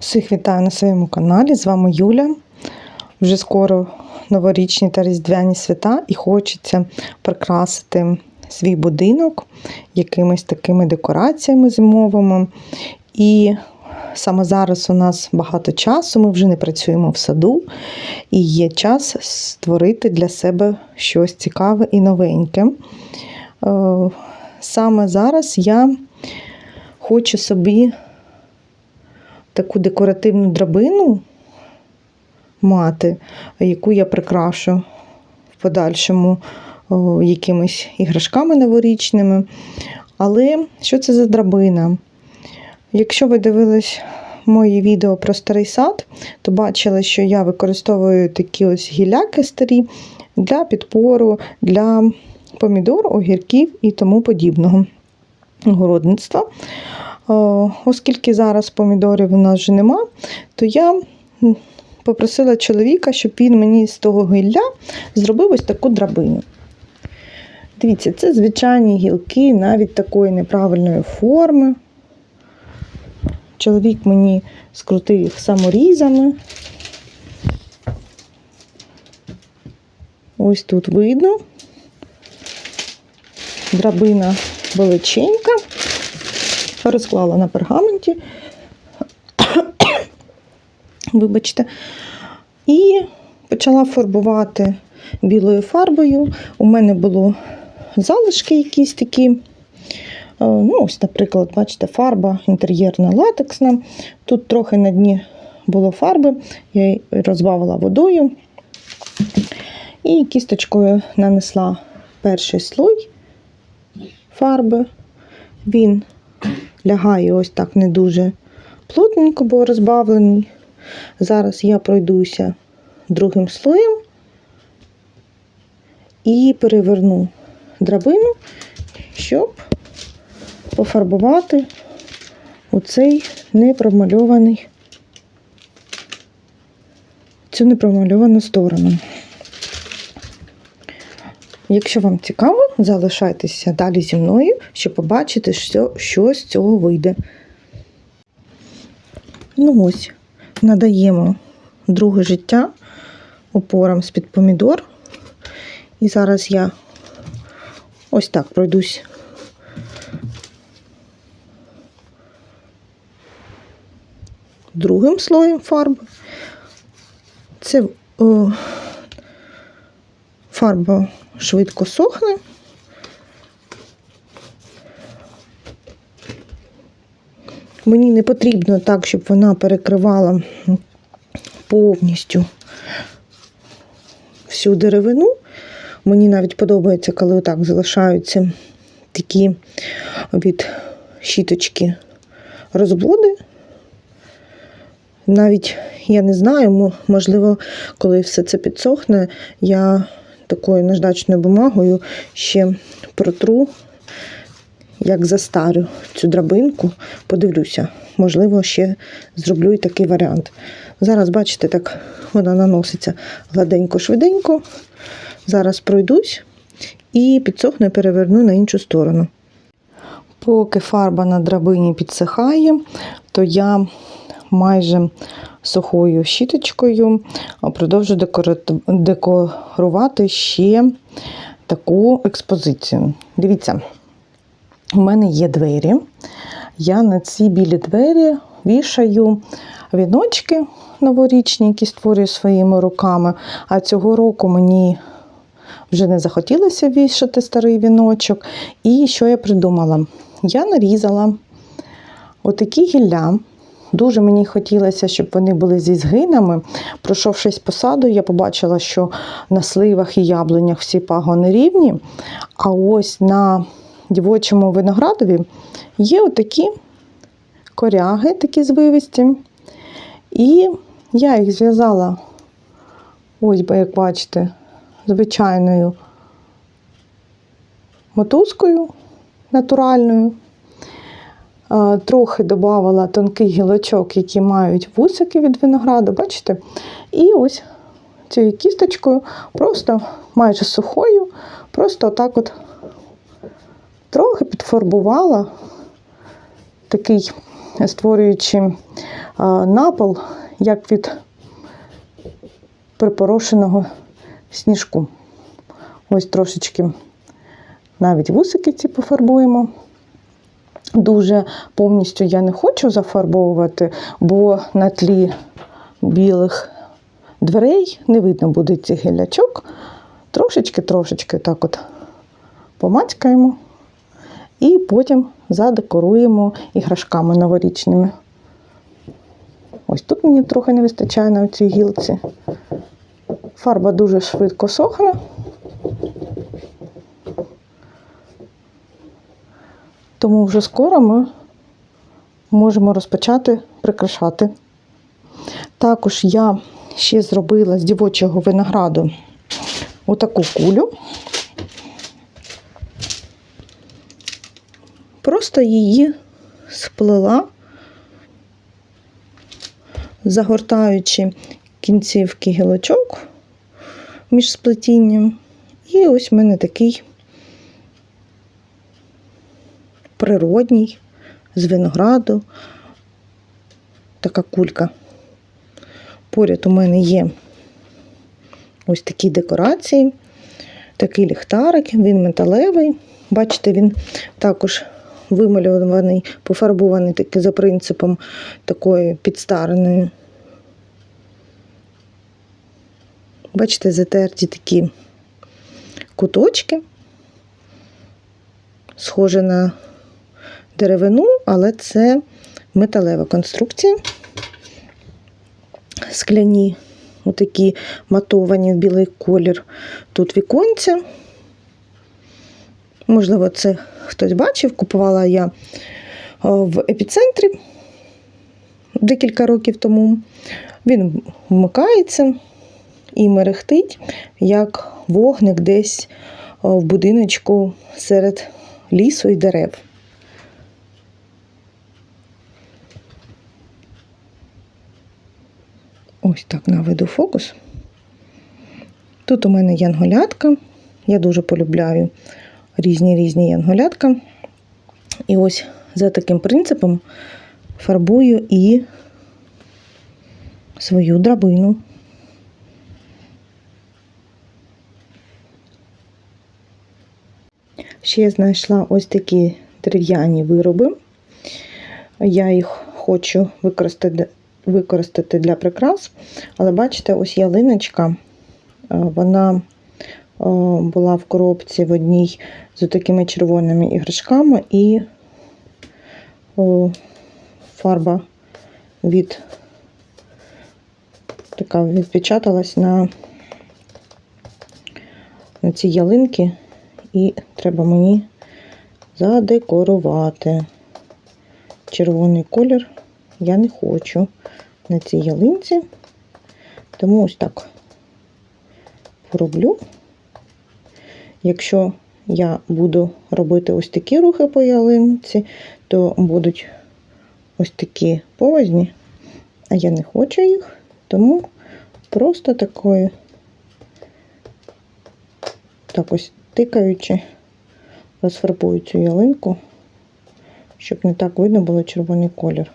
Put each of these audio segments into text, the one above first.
Всіх вітаю на своєму каналі. З вами Юля. Вже скоро новорічні та різдвяні свята, і хочеться прикрасити свій будинок якимись такими декораціями зимовими. І саме зараз у нас багато часу, ми вже не працюємо в саду, і є час створити для себе щось цікаве і новеньке. Е, Саме зараз я хочу собі таку декоративну драбину мати, яку я прикрашу в подальшому якимись іграшками новорічними. Але що це за драбина? Якщо ви дивились мої відео про старий сад, то бачили, що я використовую такі ось гіляки старі для підпору, для помідор, огірків і тому подібного городництва. Оскільки зараз помідорів у нас вже нема, то я попросила чоловіка, щоб він мені з того гілля зробив ось таку драбину. Дивіться, це звичайні гілки, навіть такої неправильної форми. Чоловік мені скрутив їх саморізами. Ось тут видно. Драбина величенька розклала на пергаменті. Вибачте. І почала фарбувати білою фарбою. У мене було залишки якісь такі. Е, Ну, ось, наприклад, бачите, фарба інтер'єрна латексна. Тут трохи на дні було фарби, я її розбавила водою. І кісточкою нанесла перший слой фарби. Він лягає ось так не дуже плотненько, бо розбавлений. Зараз я пройдуся другим слоєм і переверну драбину, щоб пофарбувати оцей непромальований, цю непромальовану сторону. Якщо вам цікаво, залишайтеся далі зі мною, щоб побачити, що, що з цього вийде. Ну ось, надаємо друге життя опорам з-під помідор. І зараз я ось так пройдусь. Другим слоєм фарби. Це о, фарба швидко сохне. Мені не потрібно так, щоб вона перекривала повністю всю деревину. Мені навіть подобається, коли отак залишаються такі від щіточки розводи. Навіть я не знаю, можливо, коли все це підсохне, я такою наждачною бумагою ще протру, як застарю цю драбинку, подивлюся. Можливо, ще зроблю і такий варіант. Зараз, бачите, так вона наноситься гладенько-швиденько. Зараз пройдусь і підсохну, переверну на іншу сторону. Поки фарба на драбині підсихає, то я майже сухою щіточкою продовжу декорувати ще таку експозицію. Дивіться, у мене є двері. Я на ці білі двері вішаю віночки новорічні, які створюю своїми руками. А цього року мені вже не захотілося вішати старий віночок. І що я придумала? Я нарізала отакі гілля. Дуже мені хотілося, щоб вони були зі згинами. Пройшовшись по я побачила, що на сливах і яблунях всі пагони рівні. А ось на дівочому виноградові є отакі коряги, такі звивисті. І я їх зв'язала, ось, як бачите, звичайною мотузкою натуральною. Е, Трохи додавала тонкий гілочок, які мають вусики від винограду, бачите? І ось цією кісточкою, просто майже сухою, просто отак от трохи підфарбувала такий створюючи е, напол, як від припорошеного сніжку. Ось трошечки навіть вусики ці пофарбуємо. Дуже повністю я не хочу зафарбовувати, бо на тлі білих дверей не видно буде цих гілячок. Трошечки-трошечки так от помацькаємо і потім задекоруємо іграшками новорічними. Ось тут мені трохи не вистачає на цій гілці. Фарба дуже швидко сохне. Тому вже скоро ми можемо розпочати прикрашати. Також я ще зробила з дівочого винограду отаку кулю. Просто її сплела, загортаючи кінцівки гілочок між сплетінням. І ось в мене такий природній, з винограду, така кулька. Поряд у мене є ось такі декорації, такий ліхтарик, він металевий. Бачите, він також вималюваний, пофарбований таки за принципом такої підстареної. Бачите, затерті такі куточки, схоже на деревину, але це металева конструкція. Скляні, отакі матовані в білий колір. Тут віконця. Можливо, це хтось бачив. Купувала я в епіцентрі декілька років тому. Він вмикається і мерехтить, як вогник десь в будиночку серед лісу і дерев. Ось так наведу фокус. Тут у мене янголятка. Я дуже полюбляю різні різні янголятка. І ось за таким принципом фарбую і свою драбину. Ще я знайшла ось такі дерев'яні вироби. Я їх хочу використати використати для прикрас. Але бачите, ось ялиночка, е, вона е, була в коробці в одній з такими червоними іграшками, і фарба від така відпечаталась на, на ці ялинки, і треба мені задекорувати. Червоний колір я не хочу на цій ялинці. Тому ось так пороблю. Якщо я буду робити ось такі рухи по ялинці, то будуть ось такі повазні, а я не хочу їх, тому просто такою, так ось тикаючи, розфарбую цю ялинку, щоб не так видно було червоний колір.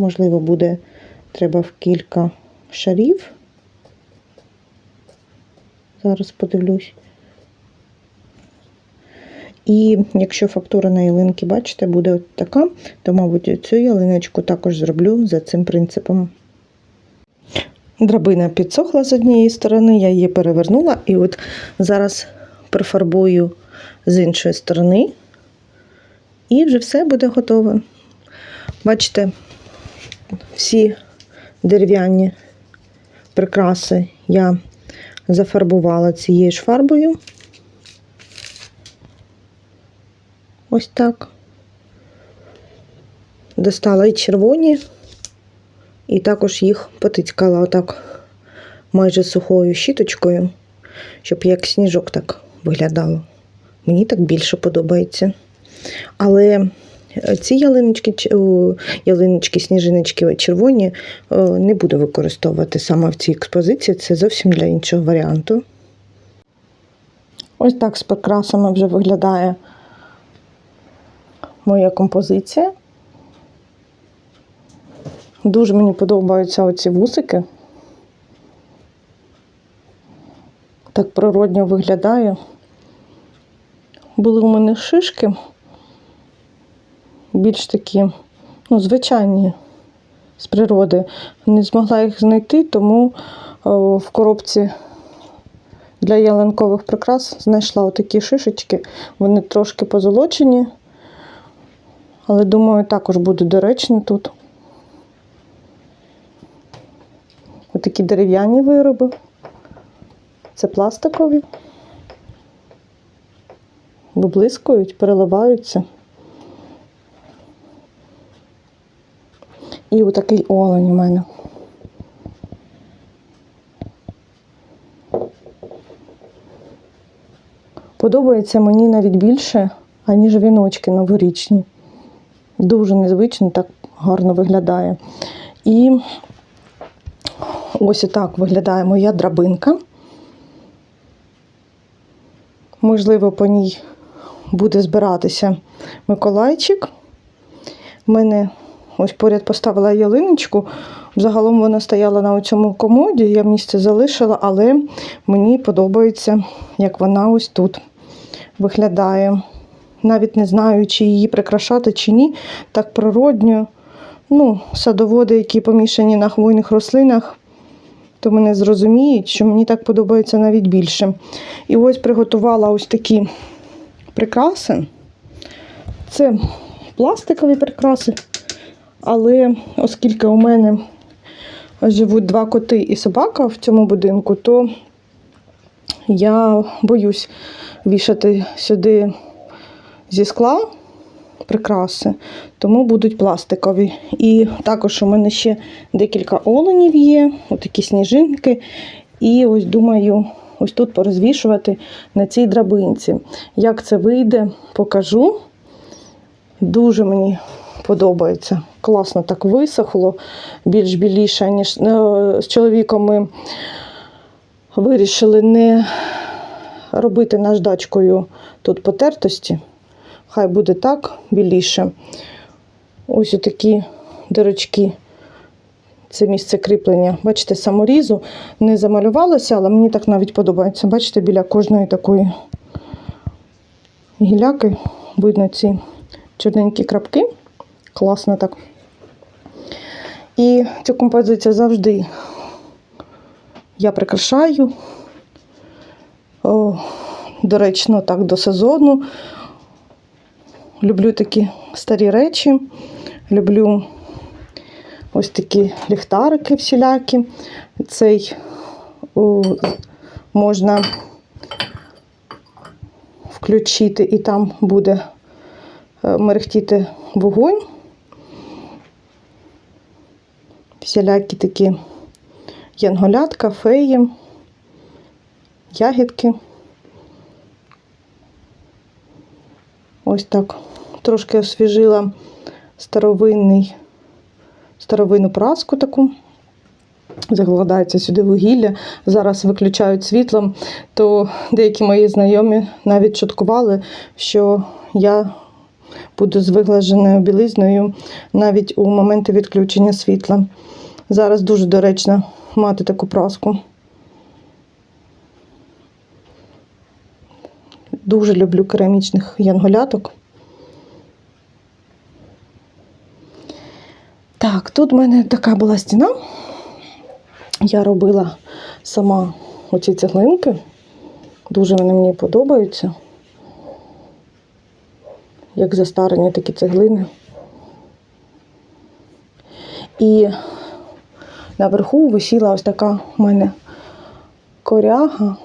Можливо, буде треба в кілька шарів. Зараз подивлюсь. І якщо фактура на ялинки, бачите, буде от така, то, мабуть, цю ялиночку також зроблю за цим принципом. Драбина підсохла з однієї сторони, я її перевернула, і от зараз прифарбую з іншої сторони, і вже все буде готове. Бачите, всі дерев'яні прикраси я зафарбувала цією ж фарбою. Ось так. Достала і червоні, і також їх потицькала отак майже сухою щіточкою, щоб як сніжок так виглядало. Мені так більше подобається. Але ці ялиночки, ялиночки, сніжиночки червоні не буду використовувати саме в цій експозиції, це зовсім для іншого варіанту. Ось так з прикрасами вже виглядає моя композиція. Дуже мені подобаються оці вусики. Так природньо виглядає. Були у мене шишки, більш такі, ну, звичайні з природи. Не змогла їх знайти, тому в коробці для ялинкових прикрас знайшла отакі шишечки. Вони трошки позолочені, але думаю, також будуть доречні тут. Отакі дерев'яні вироби. Це пластикові. Виблискують, переливаються. І отакий олень у мене. Подобається мені навіть більше, аніж віночки новорічні. Дуже незвично, так гарно виглядає. І ось отак виглядає моя драбинка. Можливо, по ній буде збиратися Миколайчик. У мене ось поряд поставила ялиночку. Загалом вона стояла на цьому комоді, я місце залишила, але мені подобається, як вона ось тут виглядає. Навіть не знаю, чи її прикрашати, чи ні. Так природньо. Ну, садоводи, які помішані на хвойних рослинах, то мене зрозуміють, що мені так подобається навіть більше. І ось приготувала ось такі прикраси. Це пластикові прикраси, але оскільки у мене живуть два коти і собака в цьому будинку, то я боюсь вішати сюди зі скла прикраси, тому будуть пластикові. І також у мене ще декілька оленів є, отакі сніжинки. І ось думаю, ось тут порозвішувати на цій драбинці. Як це вийде, покажу. Дуже мені подобається. Класно так висохло, більш біліше, ніж е, з чоловіком ми вирішили не робити наждачкою тут потертості. Хай буде так біліше. Ось такі дирочки. Це місце кріплення. Бачите, саморізу не замалювалося, але мені так навіть подобається. Бачите, біля кожної такої гіляки видно ці чорненькі крапки. Класно так. І цю композицію завжди я прикрашаю. О, доречно так до сезону. Люблю такі старі речі. Люблю ось такі ліхтарики всілякі. Цей о, можна включити і там буде е, мерехтіти вогонь. Всілякі такі янголятка, феї, ягідки. Ось так. Трошки освіжила старовинний, старовинну праску таку. Закладається сюди вугілля, зараз виключають світлом, то деякі мої знайомі навіть шуткували, що я буду з виглаженою білизною навіть у моменти відключення світла. Зараз дуже доречно мати таку праску. Дуже люблю керамічних янголяток. Так, тут в мене така була стіна. Я робила сама оці цеглинки. Дуже вони мені подобаються. Як застарені такі цеглини. І наверху висіла ось така в мене коряга.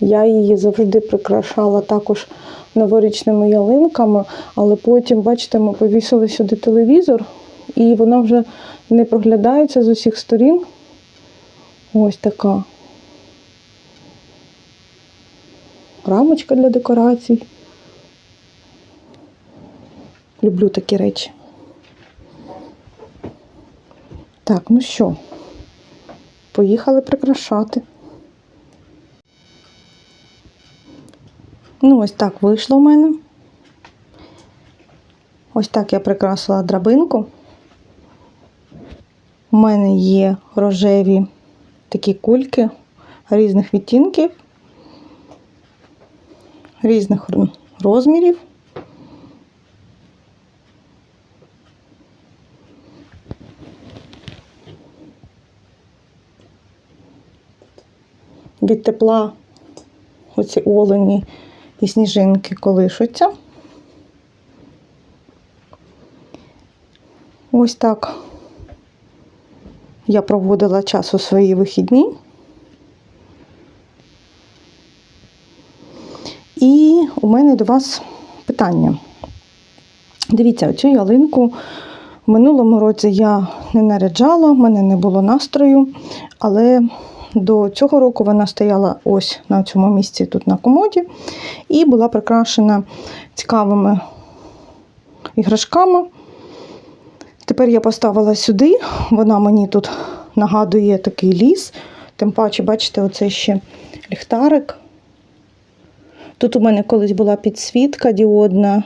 Я її завжди прикрашала також новорічними ялинками, але потім, бачите, ми повісили сюди телевізор, і вона вже не проглядається з усіх сторін. Ось така рамочка для декорацій. Люблю такі речі. Так, ну що, поїхали прикрашати. Ну, ось так вийшло в мене. Ось так я прикрасила драбинку. У мене є рожеві такі кульки різних відтінків, різних розмірів. Від тепла оці олені і сніжинки колишуться. Ось так я проводила час у свої вихідні. І у мене до вас питання. Дивіться, оцю ялинку в минулому році я не наряджала, в мене не було настрою, але до цього року вона стояла ось на цьому місці тут на комоді і була прикрашена цікавими іграшками. Тепер я поставила сюди, вона мені тут нагадує такий ліс. Тим паче, бачите, оце ще ліхтарик. Тут у мене колись була підсвітка діодна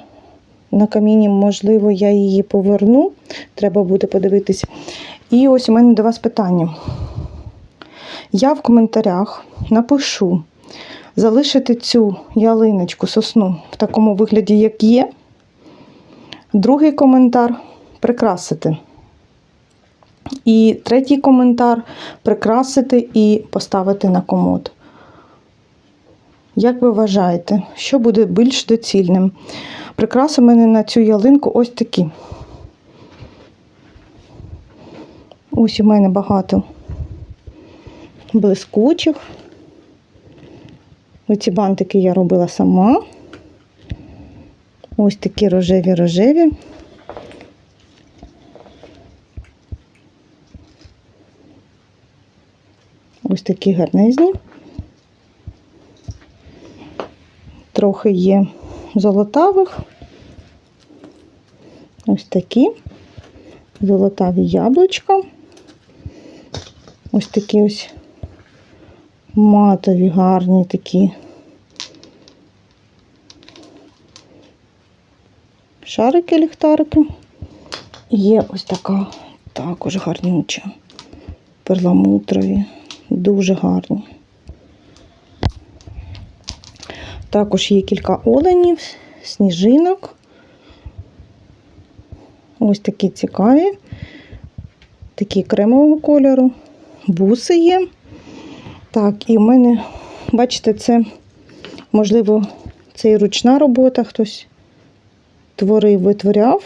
на каміні, можливо, я її поверну. Треба буде подивитись. І ось у мене до вас питання. Я в коментарях напишу залишити цю ялиночку, сосну в такому вигляді, як є. Другий коментар прикрасити. І третій коментар прикрасити і поставити на комод. Як ви вважаєте, що буде більш доцільним? Прикраси в мене на цю ялинку ось такі. Ось у мене багато блискучих. Оці бантики я робила сама. Ось такі рожеві-рожеві. Ось такі гарнизні. Трохи є золотавих. Ось такі. Золотаві яблучка. Ось такі ось матові, гарні такі. Шарики, ліхтарики. Є ось така також гарнюча. Перламутрові. Дуже гарні. Також є кілька оленів, сніжинок. Ось такі цікаві, такі кремового кольору, буси є. Так, і в мене, бачите, це, можливо, це і ручна робота, хтось творив, витворяв.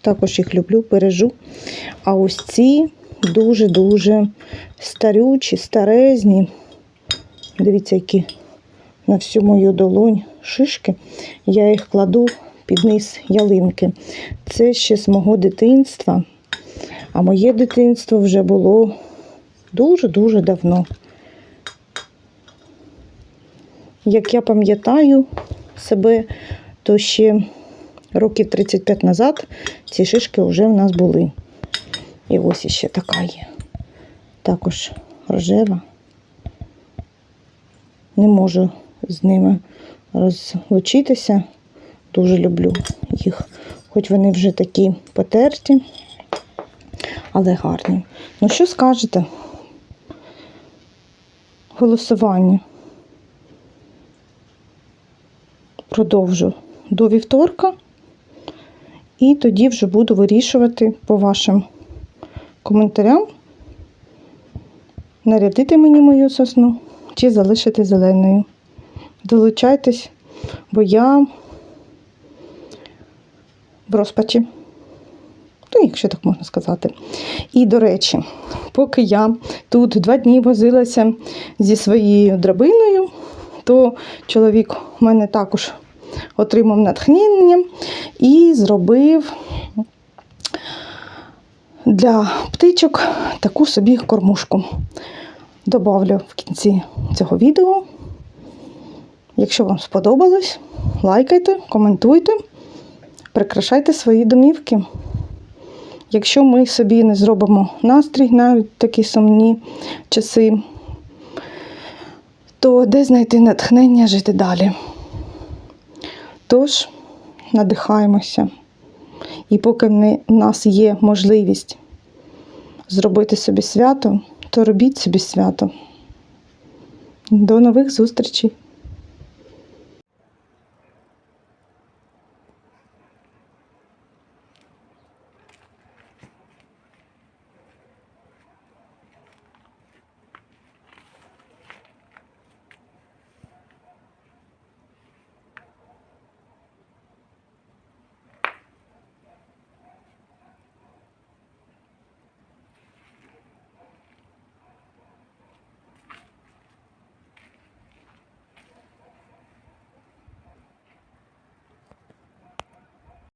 Також їх люблю, бережу. А ось ці дуже-дуже старючі, старезні. Дивіться, які на всю мою долонь шишки. Я їх кладу під низ ялинки. Це ще з мого дитинства. А моє дитинство вже було дуже-дуже давно. Як я пам'ятаю себе, то ще років 35 назад ці шишки вже в нас були. І ось іще така є. Також рожева. Не можу з ними розлучитися. Дуже люблю їх. Хоч вони вже такі потерті, але гарні. Ну, що скажете? Голосування. Продовжу до вівторка. І тоді вже буду вирішувати по вашим коментарям, нарядити мені мою сосну чи залишити зеленою. Долучайтесь, бо я в розпачі. Ну, якщо так можна сказати. І, до речі, поки я тут два дні возилася зі своєю драбиною, то чоловік у мене також отримав натхнення і зробив для птичок таку собі кормушку. Добавлю в кінці цього відео. Якщо вам сподобалось, лайкайте, коментуйте, прикрашайте свої домівки. Якщо ми собі не зробимо настрій навіть такі сумні часи, то де знайти натхнення жити далі? Тож, надихаємося. І поки в нас є можливість зробити собі свято, то робіть собі свято. До нових зустрічей!